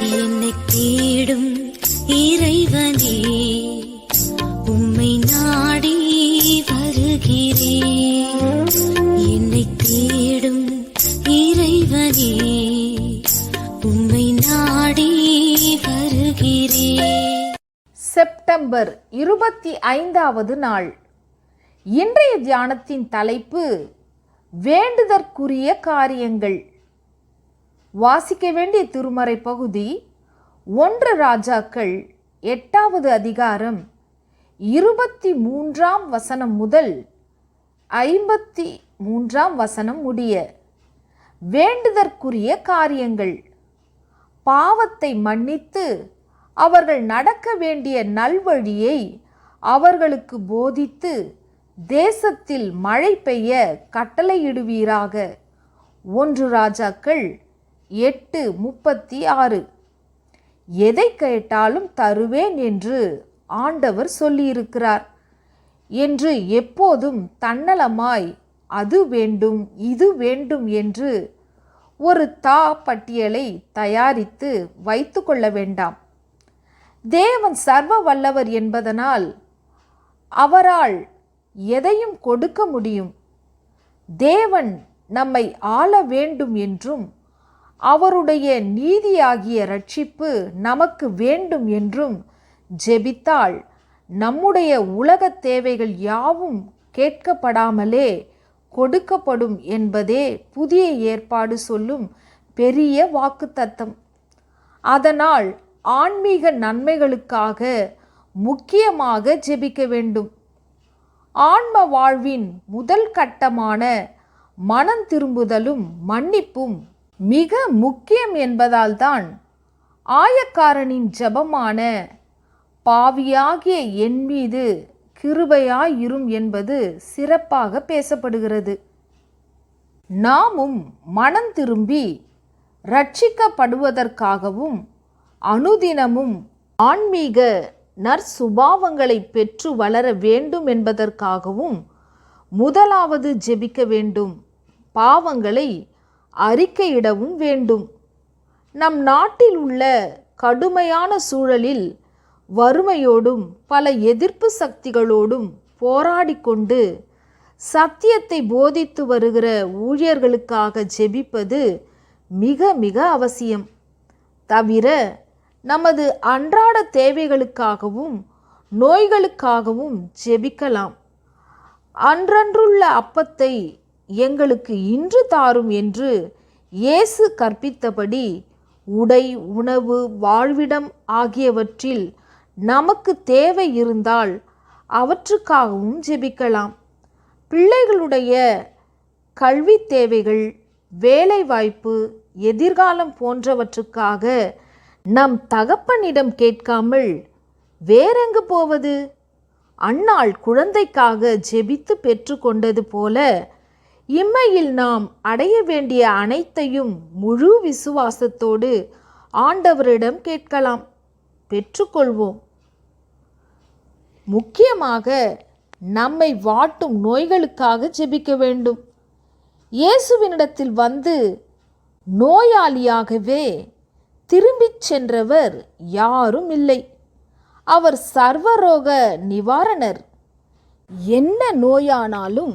என்னை தேடும் இறைவனே உம்மை நாடி வருகிறேன். என்னை தேடும் இறைவனே உம்மை நாடி வருகிறேன். செப்டம்பர் இருபத்தி ஐந்தாவது நாள். இன்றைய தியானத்தின் தலைப்பு வேண்டுதற்குரிய காரியங்கள். வாசிக்க வேண்டிய திருமறை பகுதி ஒன்று ராஜாக்கள் எட்டாவது அதிகாரம் இருபத்தி மூன்றாம் வசனம் முதல் ஐம்பத்தி மூன்றாம் வசனம் முடிய வேண்டுதற்குரிய காரியங்கள். பாவத்தை மன்னித்து அவர்கள் நடக்க வேண்டிய நல்வழியை அவர்களுக்கு போதித்து தேசத்தில் மழை பெய்ய கட்டளையிடுவீராக. ஒன்று ராஜாக்கள் எட்டு முப்பத்தி ஆறு. எதை கேட்டாலும் தருவேன் என்று ஆண்டவர் சொல்லியிருக்கிறார். என்று எப்போதும் தன்னலமாய் அது வேண்டும் இது வேண்டும் என்று ஒரு தா பட்டியலை தயாரித்து வைத்து கொள்ள வேண்டாம். தேவன் சர்வ வல்லவர் என்பதனால் அவரால் எதையும் கொடுக்க முடியும். தேவன் நம்மை ஆள வேண்டும் என்றும் அவருடைய நீதியாகிய ரட்சிப்பு நமக்கு வேண்டும் என்றும் ஜெபித்தால் நம்முடைய உலகத் தேவைகள் யாவும் கேட்கப்படாமலே கொடுக்கப்படும் என்பதே புதிய ஏற்பாடு சொல்லும் பெரிய வாக்குத்தத்தம். அதனால் ஆன்மீக நன்மைகளுக்காக முக்கியமாக ஜெபிக்க வேண்டும். ஆன்ம வாழ்வின் முதல் கட்டமான மனம் திரும்புதலும் மன்னிப்பும் மிக முக்கியம் என்பதால்தான் ஆயக்காரனின் ஜெபமான பாவியாகிய என் மீது கிருபையாயிரும் என்பது சிறப்பாக பேசப்படுகிறது. நாமும் மனம் திரும்பி ரட்சிக்கப்படுவதற்காகவும் அனுதினமும் ஆன்மீக நற்சுபாவங்களை பெற்று வளர வேண்டும் என்பதற்காகவும் முதலாவது ஜெபிக்க வேண்டும். பாவங்களை அறிக்கையிடவும் வேண்டும். நம் நாட்டில் உள்ள கடுமையான சூழலில் வறுமையோடும் பல எதிர்ப்பு சக்திகளோடும் போராடிக்கொண்டு சத்தியத்தை போதித்து வருகிற ஊழியர்களுக்காக ஜெபிப்பது மிக மிக அவசியம். தவிர நமது அன்றாட தேவைகளுக்காகவும் நோய்களுக்காகவும் ஜெபிக்கலாம். அன்றன்றுள்ள அப்பத்தை எங்களுக்கு இன்று தாரும் என்று இயேசு கற்பித்தபடி உடை உணவு வாழ்விடம் ஆகியவற்றில் நமக்கு தேவை இருந்தால் அவற்றுக்காகவும் ஜெபிக்கலாம். பிள்ளைகளுடைய கல்வி தேவைகள் வேலைவாய்ப்பு எதிர்காலம் போன்றவற்றுக்காக நம் தகப்பனிடம் கேட்காமல் வேறெங்கு போவது? அன்னாள் குழந்தைக்காக ஜெபித்து பெற்றுக்கொண்டது போல இம்மையில் நாம் அடைய வேண்டிய அனைத்தையும் முழு விசுவாசத்தோடு ஆண்டவரிடம் கேட்கலாம். பெற்றுக்கொள்வோம். முக்கியமாக நம்மை வாட்டும் நோய்களுக்காக ஜெபிக்க வேண்டும். இயேசுவினிடத்தில் வந்து நோயாளியாகவே திரும்பிச் சென்றவர் யாரும் இல்லை. அவர் சர்வரோக நிவாரணர். என்ன நோயானாலும்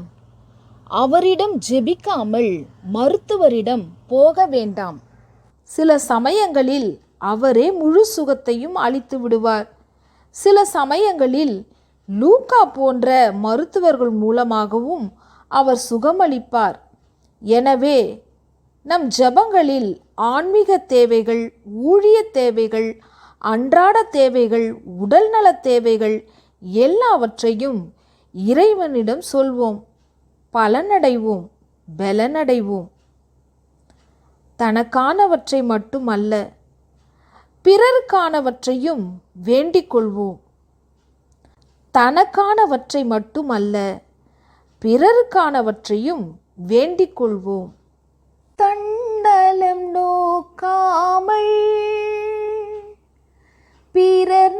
அவரிடம் ஜெபிக்காமல் மருத்துவரிடம் போக வேண்டாம். சில சமயங்களில் அவரே முழு சுகத்தையும் அளித்து விடுவார். சில சமயங்களில் லூக்கா போன்ற மருத்துவர்கள் மூலமாகவும் அவர் சுகமளிப்பார். எனவே நம் ஜெபங்களில் ஆன்மீக தேவைகள் ஊழிய தேவைகள் அன்றாட தேவைகள் உடல்நலத் தேவைகள் எல்லாவற்றையும் இறைவனிடம் சொல்வோம். பலனடைவோம் பலனடைவோம். தனக்கானவற்றை மட்டுமல்ல பிறருக்கானவற்றையும் வேண்டிக் கொள்வோம் தனக்கானவற்றை மட்டுமல்ல பிறருக்கானவற்றையும் வேண்டிக் கொள்வோம் தன்னலம் நோக்காமல் பிறர்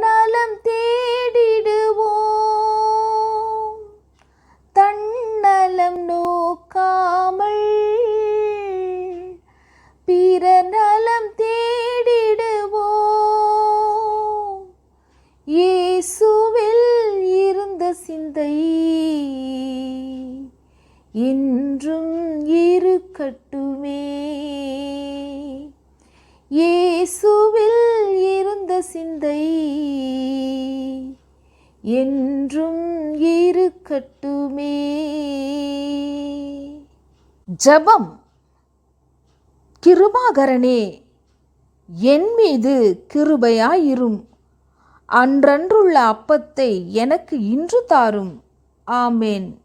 என்றும் இருக்கட்டுமே. இயேசுவில் இருந்த சிந்தை என்றும் இருக்கட்டுமே. ஜெபம். கிருபாகரனே என் மீது கிருபையாயிரும். அன்றன்றுள்ள அப்பத்தை எனக்கு இன்று தாரும். ஆமேன்.